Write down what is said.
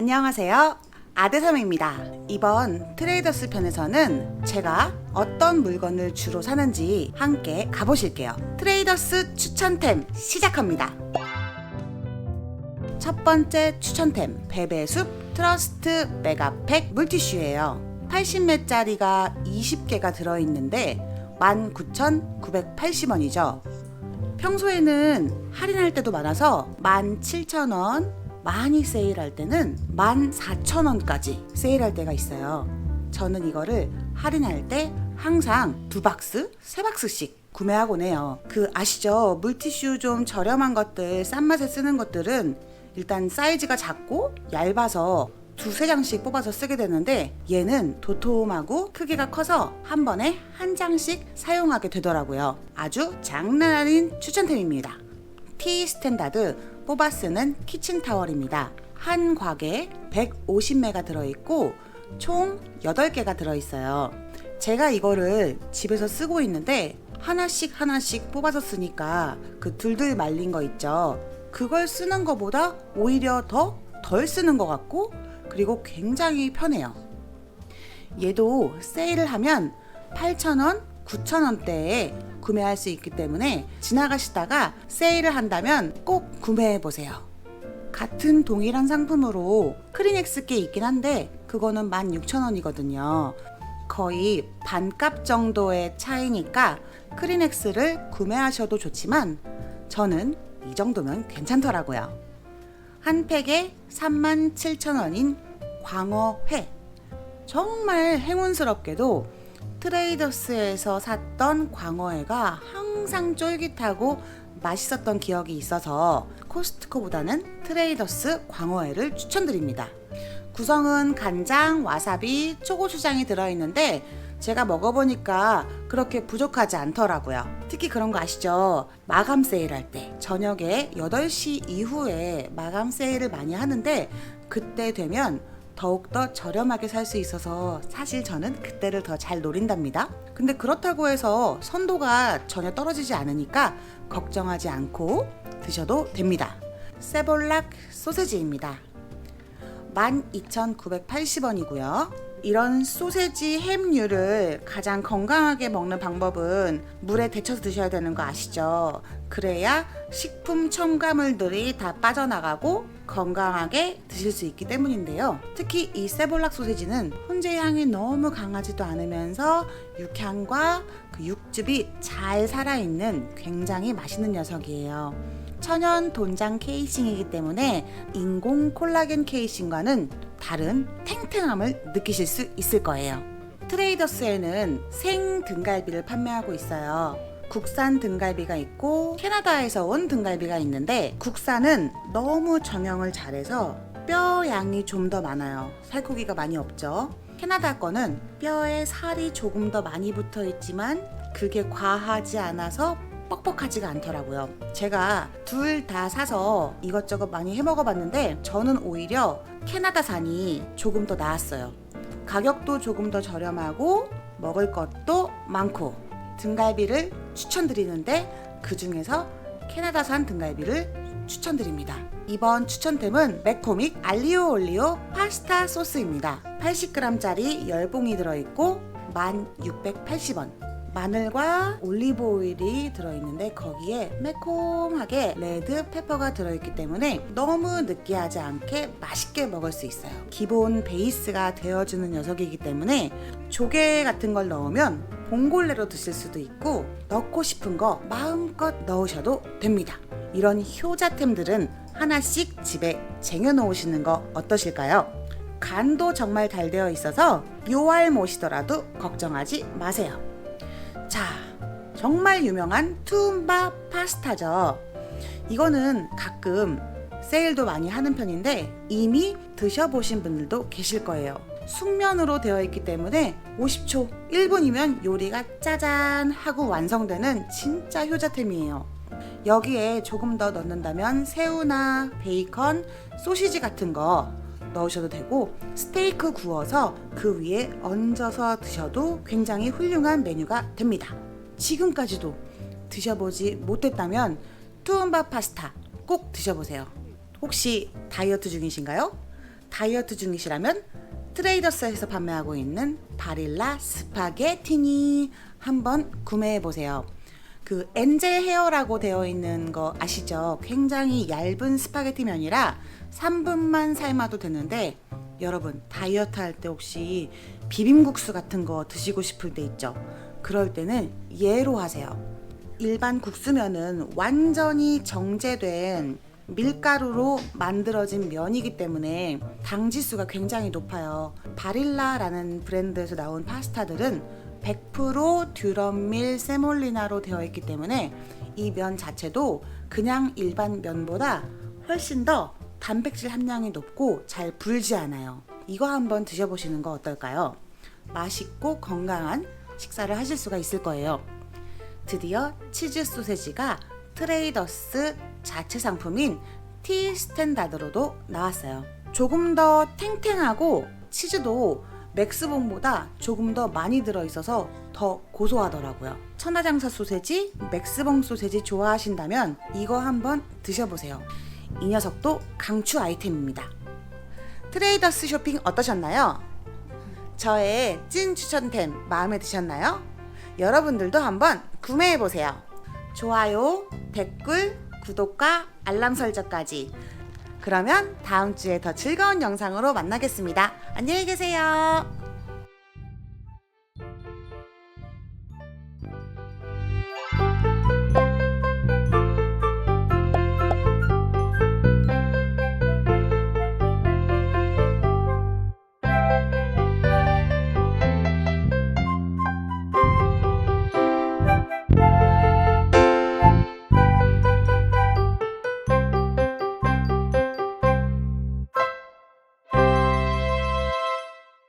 안녕하세요. 아대섬입니다. 이번 트레이더스 편에서는 제가 어떤 물건을 주로 사는지 함께 가보실게요. 트레이더스 추천템 시작합니다. 첫 번째 추천템 베베숲 트러스트 메가팩 물티슈예요. 80매짜리가 20개가 들어있는데 19,980원이죠. 평소에는 할인할 때도 많아서 17,000원, 많이 세일할 때는 14,000원까지 세일할 때가 있어요. 저는 이거를 할인할 때 항상 두 박스, 세 박스씩 구매하곤 해요. 그 아시죠? 물티슈 좀 저렴한 것들, 싼 맛에 쓰는 것들은 일단 사이즈가 작고 얇아서 두세 장씩 뽑아서 쓰게 되는데 얘는 도톰하고 크기가 커서 한 번에 한 장씩 사용하게 되더라고요. 아주 장난 아닌 추천템입니다. 티 스탠다드 뽑아 쓰는 키친타월입니다. 한 곽에 150매가 들어있고 총 8개가 들어있어요. 제가 이거를 집에서 쓰고 있는데 하나씩 하나씩 뽑아서 쓰니까 그 둘둘 말린 거 있죠. 그걸 쓰는 것보다 오히려 더 덜 쓰는 것 같고 그리고 굉장히 편해요. 얘도 세일을 하면 8,000원, 9,000원대에 구매할 수 있기 때문에 지나가시다가 세일을 한다면 꼭 구매해 보세요. 같은 동일한 상품으로 크리넥스 게 있긴 한데 그거는 16,000원이거든요. 거의 반값 정도의 차이니까 크리넥스를 구매하셔도 좋지만 저는 이 정도면 괜찮더라고요. 한 팩에 37,000원인 광어회. 정말 행운스럽게도 트레이더스에서 샀던 광어회가 항상 쫄깃하고 맛있었던 기억이 있어서 코스트코보다는 트레이더스 광어회를 추천드립니다. 구성은 간장, 와사비, 초고추장이 들어있는데 제가 먹어보니까 그렇게 부족하지 않더라고요. 특히 그런 거 아시죠? 마감 세일할 때 저녁에 8시 이후에 마감 세일을 많이 하는데 그때 되면 더욱더 저렴하게 살 수 있어서 사실 저는 그때를 더 잘 노린답니다. 근데 그렇다고 해서 선도가 전혀 떨어지지 않으니까 걱정하지 않고 드셔도 됩니다. 세볼락 소세지입니다. 12,980원이고요. 이런 소세지 햄류를 가장 건강하게 먹는 방법은 물에 데쳐서 드셔야 되는 거 아시죠? 그래야 식품 첨가물들이 다 빠져나가고 건강하게 드실 수 있기 때문인데요. 특히 이 세볼락 소세지는 훈제 향이 너무 강하지도 않으면서 육향과 그 육즙이 잘 살아있는 굉장히 맛있는 녀석이에요. 천연 돈장 케이싱이기 때문에 인공 콜라겐 케이싱과는 다른 탱탱함을 느끼실 수 있을 거예요. 트레이더스에는 생 등갈비를 판매하고 있어요. 국산 등갈비가 있고 캐나다에서 온 등갈비가 있는데 국산은 너무 정형을 잘해서 뼈 양이 좀 더 많아요. 살코기가 많이 없죠. 캐나다 거는 뼈에 살이 조금 더 많이 붙어 있지만 그게 과하지 않아서 뻑뻑하지가 않더라고요. 제가 둘 다 사서 이것저것 많이 해 먹어봤는데 저는 오히려 캐나다산이 조금 더 나았어요. 가격도 조금 더 저렴하고 먹을 것도 많고 등갈비를 추천드리는데 그 중에서 캐나다산 등갈비를 추천드립니다. 이번 추천템은 매코믹 알리오 올리오 파스타 소스입니다. 80g짜리 10봉이 들어있고 1680원. 마늘과 올리브 오일이 들어있는데 거기에 매콤하게 레드 페퍼가 들어있기 때문에 너무 느끼하지 않게 맛있게 먹을 수 있어요. 기본 베이스가 되어주는 녀석이기 때문에 조개 같은 걸 넣으면 봉골레로 드실 수도 있고 넣고 싶은 거 마음껏 넣으셔도 됩니다. 이런 효자템들은 하나씩 집에 쟁여놓으시는 거 어떠실까요? 간도 정말 잘 되어 있어서 묘알 못이더라도 걱정하지 마세요. 자, 정말 유명한 투움바 파스타죠. 이거는 가끔 세일도 많이 하는 편인데 이미 드셔보신 분들도 계실 거예요. 숙면으로 되어 있기 때문에 50초, 1분이면 요리가 짜잔 하고 완성되는 진짜 효자템이에요. 여기에 조금 더 넣는다면 새우나 베이컨, 소시지 같은 거 넣으셔도 되고 스테이크 구워서 그 위에 얹어서 드셔도 굉장히 훌륭한 메뉴가 됩니다. 지금까지도 드셔보지 못했다면 투움바 파스타 꼭 드셔보세요. 혹시 다이어트 중이신가요? 다이어트 중이시라면 트레이더스에서 판매하고 있는 바릴라 스파게티니 한번 구매해 보세요. 그 엔젤 헤어라고 되어 있는 거 아시죠? 굉장히 얇은 스파게티 면이라 3분만 삶아도 되는데 여러분 다이어트 할 때 혹시 비빔국수 같은 거 드시고 싶을 때 있죠? 그럴 때는 얘로 하세요. 일반 국수면은 완전히 정제된 밀가루로 만들어진 면이기 때문에 당 지수가 굉장히 높아요. 바릴라라는 브랜드에서 나온 파스타들은 100% 듀럼밀 세몰리나로 되어 있기 때문에 이 면 자체도 그냥 일반 면보다 훨씬 더 단백질 함량이 높고 잘 불지 않아요. 이거 한번 드셔보시는 거 어떨까요? 맛있고 건강한 식사를 하실 수가 있을 거예요. 드디어 치즈 소세지가 트레이더스 자체 상품인 티 스탠다드로도 나왔어요. 조금 더 탱탱하고 치즈도 맥스봉보다 조금 더 많이 들어있어서 더 고소하더라고요. 천하장사 소세지, 맥스봉 소세지 좋아하신다면 이거 한번 드셔보세요. 이 녀석도 강추 아이템입니다. 트레이더스 쇼핑 어떠셨나요? 저의 찐 추천템 마음에 드셨나요? 여러분들도 한번 구매해 보세요. 좋아요, 댓글, 구독과 알람 설정까지. 그러면 다음 주에 더 즐거운 영상으로 만나겠습니다. 안녕히 계세요.